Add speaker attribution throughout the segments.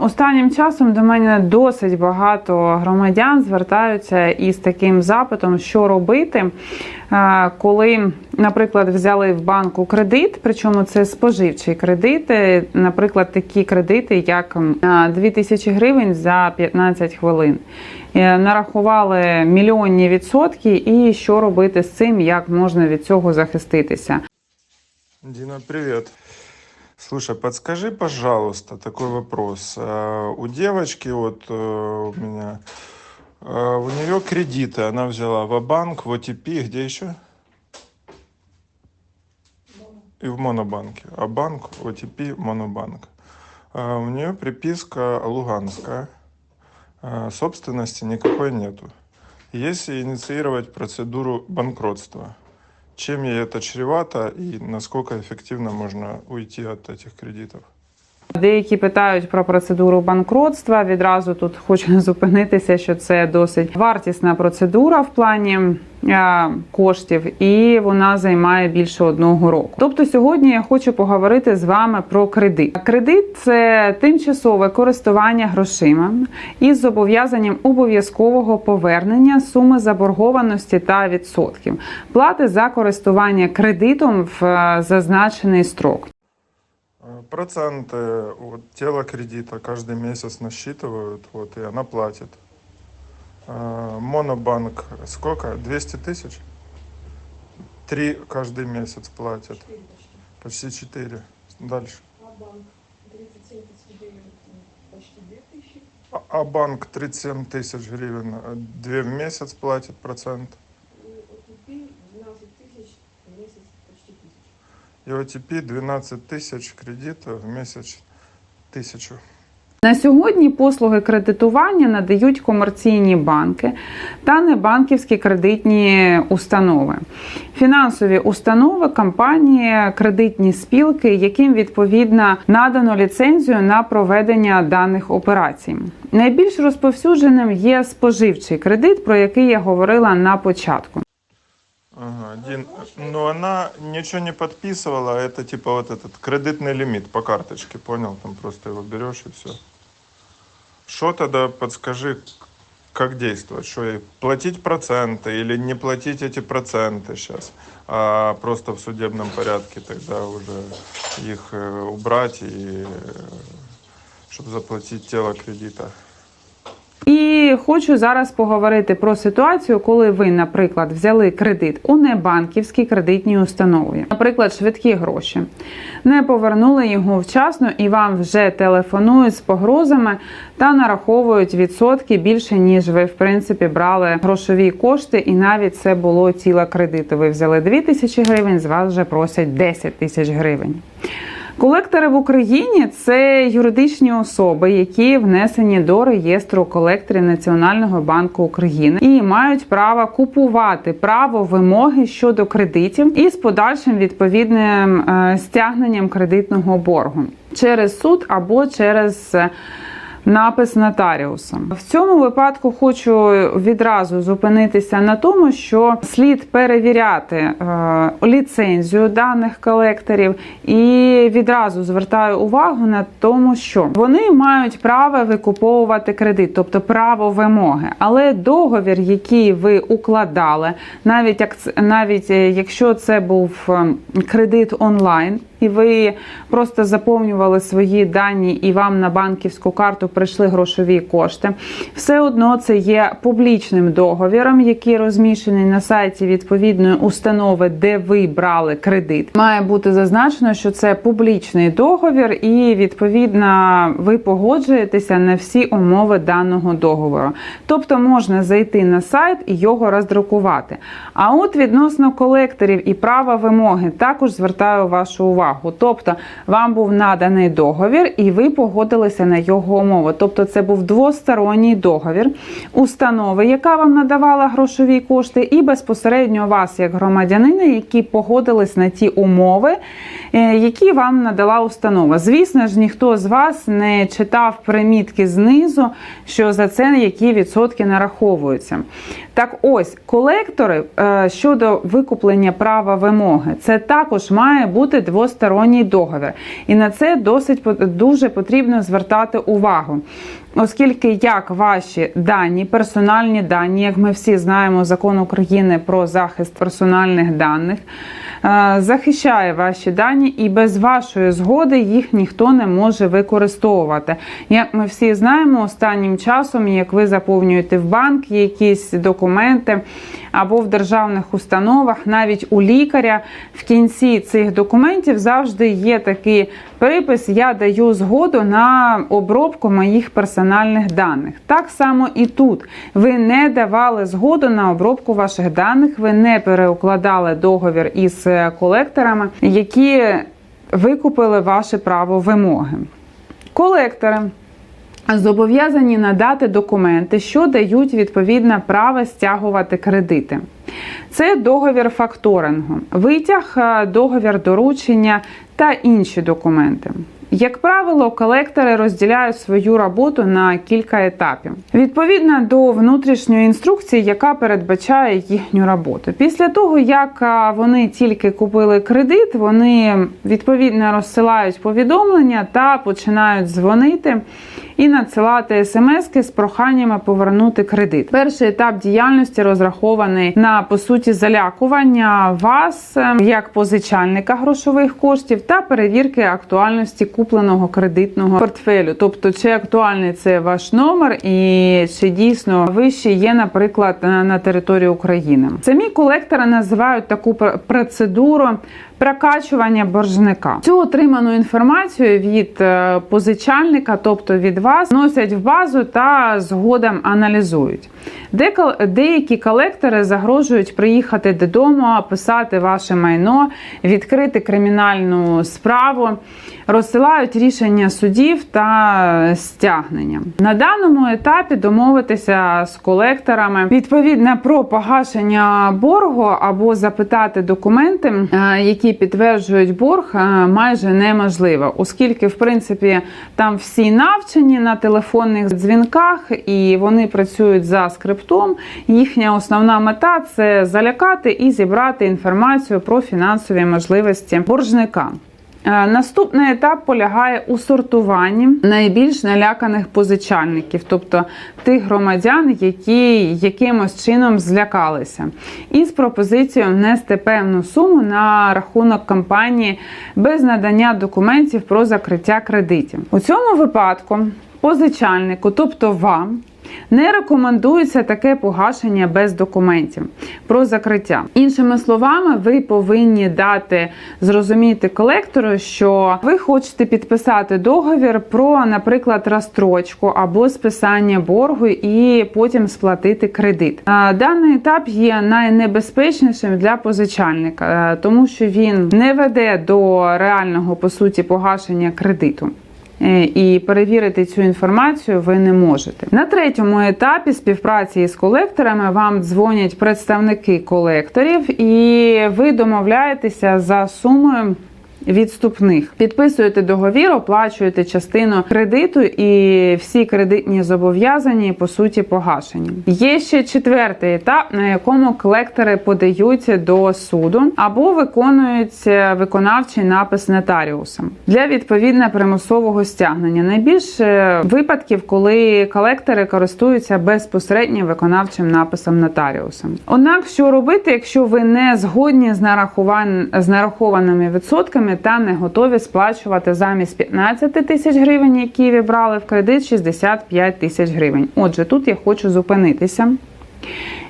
Speaker 1: Останнім часом до мене досить багато громадян звертаються із таким запитом, що робити, коли, наприклад, взяли в банку кредит, причому це споживчі кредити, наприклад, такі кредити, як а, 2000 гривень за 15 хвилин. Е, Нарахували мільйонні відсотки, і що робити з цим, як можна від цього захиститися.
Speaker 2: Дина, привет. Слушай, подскажи, пожалуйста, такой вопрос. А, У девочки, вот э, у меня, а, у нее кредиты, она взяла в банк в ОТП, где еще? И в Монобанке. А банк, ОТП, Монобанк. У нее приписка Луганская. Собственности никакой нету. Если инициировать процедуру банкротства, чем ей это чревато и насколько эффективно можно уйти от этих кредитов?
Speaker 1: Деякі питають про процедуру банкротства. Відразу тут хочу зупинитися, що це досить вартісна процедура в плані коштів, і вона займає більше одного року. Тобто, сьогодні я хочу поговорити з вами про кредит. Кредит це тимчасове користування грошима із зобов'язанням обов'язкового повернення суми заборгованості та відсотків, плати за користування кредитом в зазначений строк.
Speaker 2: Э, Проценты вот, тело кредита каждый месяц насчитывают, вот, и она платит. Э, Монобанк сколько? 200 тысяч? Три каждый месяц платят. Почти четыре. Дальше.
Speaker 3: А банк 37 тысяч гривен, м, почти 2000.
Speaker 2: А- А банк 37 тысяч гривен, э, две в месяц платит процент.
Speaker 3: И OTP 12 тысяч
Speaker 2: кредита в месяц тысячу.
Speaker 1: На сьогодні послуги кредитування надають комерційні банки та небанківські кредитні установи, фінансові установи, компанії, кредитні спілки, яким відповідно надано ліцензію на проведення даних операцій. Найбільш розповсюдженим є споживчий кредит, про який я говорила на початку.
Speaker 2: Ага, Дин, но она ничего не подписывала, а это типа вот этот кредитный лимит по карточке, понял? Там просто его берешь и все. Что тогда подскажи, как действовать? Что ей платить проценты или не платить эти проценты сейчас, а просто в судебном порядке тогда уже их э, убрать и чтобы заплатить тело кредита?
Speaker 1: І хочу зараз поговорити про ситуацію, коли ви, наприклад, взяли кредит у небанківській кредитній установі, наприклад, швидкі гроші, не повернули його вчасно і вам вже телефонують з погрозами та нараховують відсотки більше, ніж ви в принципі брали грошові кошти, і навіть це було тіло кредиту. Ви взяли 2 тисячі гривень, з вас вже просять 10 тисяч гривень. Колектори в Україні це юридичні особи, які внесені до реєстру колекторів Національного банку України і мають право купувати право вимоги щодо кредитів із подальшим відповідним е, стягненням кредитного боргу через суд або через. Напис нотаріуса в цьому випадку хочу відразу зупинитися на тому, що слід перевіряти е, ліцензію даних колекторів, і відразу звертаю увагу на тому, що вони мають право викуповувати кредит, тобто право вимоги. Але договір, який ви укладали, навіть як навіть е, якщо це був е, кредит онлайн. І ви просто заповнювали свої дані, і вам на банківську карту прийшли грошові кошти. Все одно це є публічним договіром, який розміщений на сайті відповідної установи, де ви брали кредит. Має бути зазначено, що це публічний договір, і відповідно ви погоджуєтеся на всі умови даного договору. Тобто можна зайти на сайт і його роздрукувати. А от відносно колекторів і права вимоги також звертаю вашу увагу. Тобто вам був наданий договір, і ви погодилися на його умови. Тобто, це був двосторонній договір установи, яка вам надавала грошові кошти, і безпосередньо вас, як громадянина, які погодились на ті умови, е, які вам надала установа. Звісно ж, ніхто з вас не читав примітки знизу, що за це які відсотки нараховуються. Так ось колектори е, щодо викуплення права вимоги, це також має бути двосторонній двосторонній договір. І на це досить дуже потрібно звертати увагу. Оскільки як ваші дані, персональні дані, як ми всі знаємо, закон України про захист персональних даних е, захищає ваші дані, і без вашої згоди їх ніхто не може використовувати. Як ми всі знаємо, останнім часом, як ви заповнюєте в банк якісь документи або в державних установах, навіть у лікаря в кінці цих документів завжди є такий припис: Я даю згоду на обробку моїх персональних даних. Так само і тут ви не давали згоду на обробку ваших даних, ви не переукладали договір із е, колекторами, які викупили ваше право вимоги. Колектори зобов'язані надати документи, що дають відповідне право стягувати кредити. Це договір факторингу, витяг, е, договір доручення та інші документи. Як правило, колектори розділяють свою роботу на кілька етапів відповідно до внутрішньої інструкції, яка передбачає їхню роботу. Після того, як вони тільки купили кредит, вони відповідно розсилають повідомлення та починають дзвонити і надсилати смски з проханнями повернути кредит. Перший етап діяльності розрахований на по суті залякування вас е, як позичальника грошових коштів та перевірки актуальності купленого кредитного портфелю. Тобто, чи актуальний це ваш номер, і чи дійсно ви ще є, наприклад, на території України. Самі колектори називають таку пр- процедуру прокачування боржника. Цю отриману інформацію від е, позичальника, тобто від вас, носять в базу та згодом аналізують. Деякі колектори загрожують приїхати додому, описати ваше майно, відкрити кримінальну справу, розсилають рішення судів та стягнення. На даному етапі домовитися з колекторами відповідно про погашення боргу або запитати документи, е, які підтверджують борг, е, майже неможливо, оскільки в принципі там всі навчені на телефонних дзвінках і вони працюють за скриптом. Їхня основна мета це залякати і зібрати інформацію про фінансові можливості боржника. Е, Наступний етап полягає у сортуванні найбільш наляканих позичальників, тобто тих громадян, які якимось чином злякалися, із пропозицією внести певну суму на рахунок компанії без надання документів про закриття кредитів. У цьому випадку позичальнику, тобто вам. Не рекомендується таке погашення без документів про закриття. Іншими словами, ви повинні дати зрозуміти колектору, що ви хочете підписати договір про, наприклад, розстрочку або списання боргу і потім сплатити кредит. Даний етап є найнебезпечнішим для позичальника, е, тому що він не веде до реального по суті погашення кредиту. Е, І перевірити цю інформацію ви не можете. На третьому етапі співпраці з колекторами вам дзвонять представники колекторів, і ви домовляєтеся за сумою. Відступних підписуєте договір, оплачуєте частину кредиту, і всі кредитні зобов'язані по суті погашені. Є ще четвертий етап, на якому колектори подають до суду або виконують виконавчий напис нотаріусом для відповідно примусового стягнення. Найбільше випадків, коли колектори користуються безпосередньо виконавчим написом нотаріусом. Однак, що робити, якщо ви не згодні з нарахованими відсотками та не готові сплачувати замість 15 тисяч гривень, які ви в кредит, 65 тисяч гривень. Отже, тут я хочу зупинитися.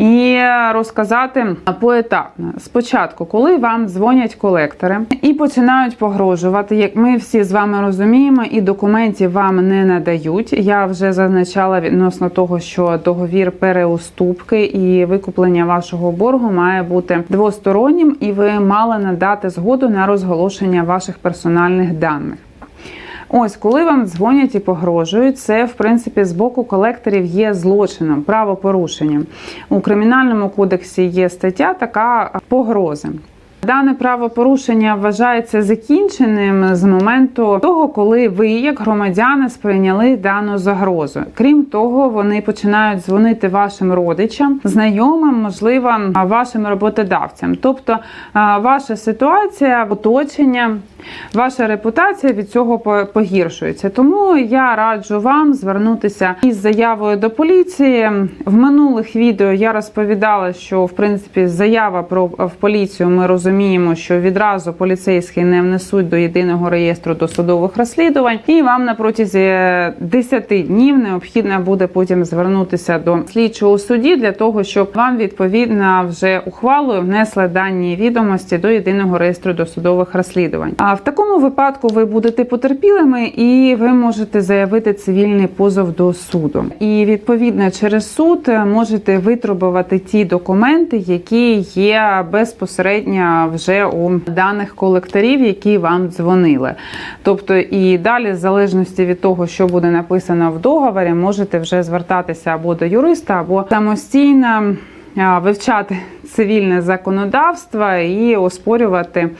Speaker 1: І розказати поетапно. Спочатку, коли вам дзвонять колектори і починають погрожувати, як ми всі з вами розуміємо, і документів вам не надають. Я вже зазначала відносно того, що договір переуступки і викуплення вашого боргу має бути двостороннім, і ви мали надати згоду на розголошення ваших персональних даних. Ось, коли вам дзвонять і погрожують, це в принципі з боку колекторів є злочином, правопорушенням. У кримінальному кодексі є стаття така погрози. Дане правопорушення вважається закінченим з моменту того, коли ви, як громадяни, сприйняли дану загрозу. Крім того, вони починають дзвонити вашим родичам, знайомим, можливо, вашим роботодавцям. Тобто, ваша ситуація, оточення, ваша репутація від цього погіршується. Тому я раджу вам звернутися із заявою до поліції. В минулих відео я розповідала, що в принципі заява про в поліцію ми розуміємо, що відразу поліцейські не внесуть до єдиного реєстру досудових розслідувань, і вам на протязі 10 днів необхідно буде потім звернутися до слідчого судді для того, щоб вам відповідно вже ухвалою внесли дані відомості до єдиного реєстру досудових розслідувань. А в такому випадку ви будете потерпілими і ви можете заявити цивільний позов до суду. І відповідно через суд можете витребувати ті документи, які є безпосередньо вже у даних колекторів, які вам дзвонили. Тобто, і далі, в залежності від того, що буде написано в договорі, можете вже звертатися або до юриста, або самостійно вивчати цивільне законодавство і оспорювати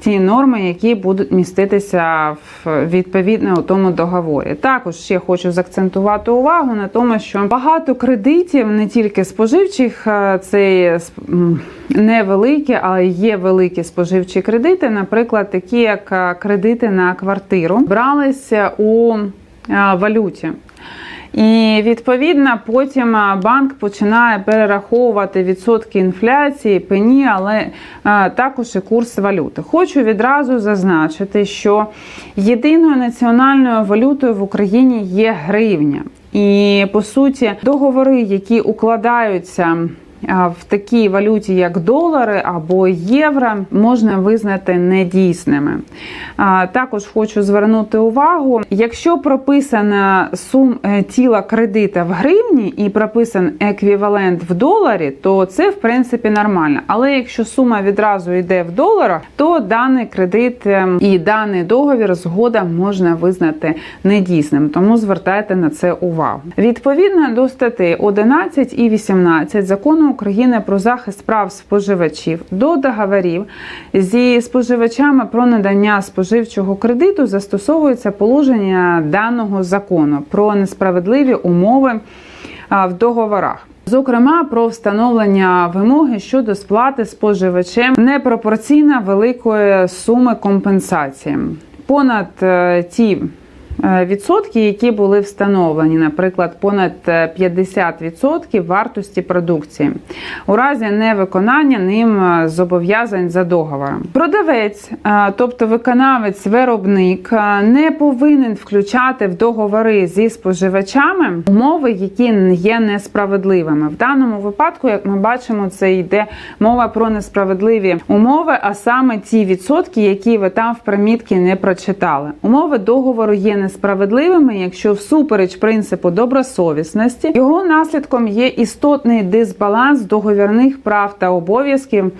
Speaker 1: ті норми, які будуть міститися в відповідно у тому договорі. Також ще хочу заакцентувати увагу на тому, що багато кредитів, не тільки споживчих, е, це невеликі, але є великі споживчі кредити, наприклад, такі як е, кредити на квартиру, бралися у е, валюті. І відповідно потім банк починає перераховувати відсотки інфляції, пені, але також і курс валюти. Хочу відразу зазначити, що єдиною національною валютою в Україні є гривня. І по суті, договори, які укладаються в такій валюті, як долари або євро, можна визнати недійсними. Також хочу звернути увагу, якщо прописана сум е, тіла кредита в гривні і прописан еквівалент в доларі, то це в принципі нормально. Але якщо сума відразу йде в доларах, то даний кредит е, і даний договір згода можна визнати недійсним. Тому звертайте на це увагу. Відповідно до статей 11 і 18 закону України про захист прав споживачів до договорів зі споживачами про надання споживчого кредиту застосовується положення даного закону про несправедливі умови в договорах. Зокрема, про встановлення вимоги щодо сплати споживачем непропорційно великої суми компенсації понад е, ті відсотки, які були встановлені, наприклад, понад е, 50% вартості продукції, у разі невиконання ним е, зобов'язань за договором. Продавець, е, тобто виконавець, виробник, е, не повинен включати в договори зі споживачами умови, які є несправедливими. В даному випадку, як ми бачимо, це йде мова про несправедливі умови, а саме ті відсотки, які ви там в примітці не прочитали. Умови договору є несправедливими, якщо всупереч принципу добросовісності його наслідком є істотний дисбаланс договірних прав та обов'язків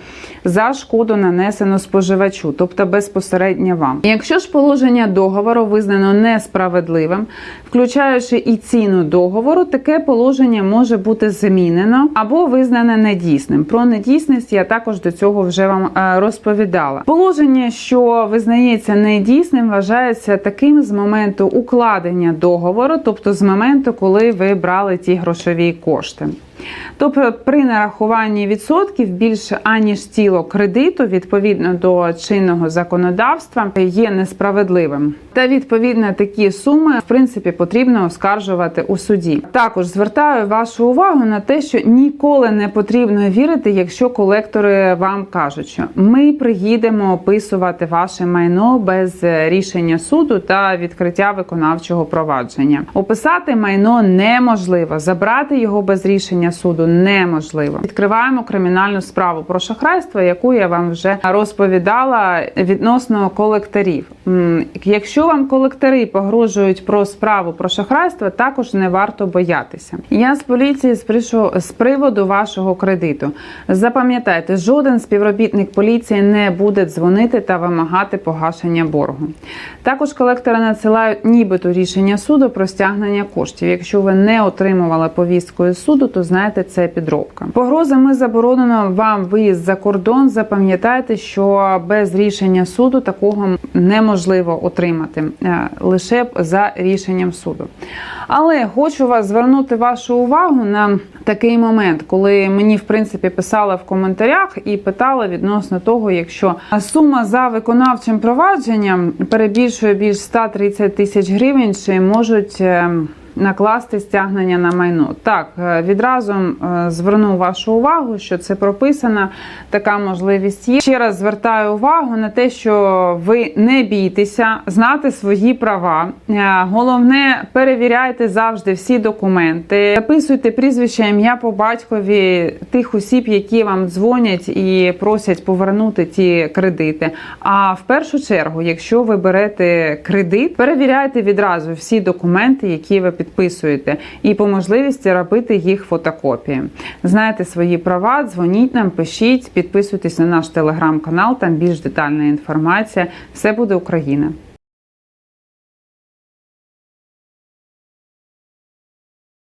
Speaker 1: за шкоду нанесену споживачу, тобто безпосередньо вам. Якщо ж положення договору визнано несправедливим, включаючи і ціну договору, таке положення може бути змінено або визнане недійсним. Про недійсність я також до цього вже вам е, розповідала. Положення, що визнається недійсним, вважається таким з моменту укладення договору, тобто з моменту, коли ви брали ті грошові кошти. Тобто при нарахуванні відсотків більше аніж тіло кредиту відповідно до чинного законодавства є несправедливим. Та відповідно такі суми в принципі потрібно оскаржувати у суді. Також звертаю вашу увагу на те, що ніколи не потрібно вірити, якщо колектори вам кажуть, що ми приїдемо описувати ваше майно без рішення суду та відкриття виконавчого провадження. Описати майно неможливо, забрати його без рішення суду неможливо. Відкриваємо кримінальну справу про шахрайство, яку я вам вже розповідала відносно колекторів. Якщо вам колектори погрожують про справу про шахрайство, також не варто боятися. Я з поліції спришу з приводу вашого кредиту. Запам'ятайте, жоден співробітник поліції не буде дзвонити та вимагати погашення боргу. Також колектори надсилають нібито рішення суду про стягнення коштів. Якщо ви не отримували повістку із суду, то знаєте, це підробка. Погрозами заборонено вам виїзд за кордон. Запам'ятайте, що без рішення суду такого неможливо отримати е, лише за рішенням суду. Але хочу вас звернути вашу увагу на такий момент, коли мені в принципі писали в коментарях і питали відносно того, якщо сума за виконавчим провадженням перебільшує більш 130 тисяч гривень, чи можуть. Накласти стягнення на майно. Так, е, відразу е, зверну вашу увагу, що це прописана така можливість є. Ще раз звертаю увагу на те, що ви не бійтеся знати свої права. Е, Головне, перевіряйте завжди всі документи, записуйте прізвище, ім'я по батькові тих осіб, які вам дзвонять і просять повернути ті кредити. А в першу чергу, якщо ви берете кредит, перевіряйте відразу всі документи, які ви підписуєте, і по можливості робити їх фотокопії. Знаєте свої права, дзвоніть нам, пишіть, підписуйтесь на наш телеграм-канал. Там більш детальна інформація. Все буде Україна.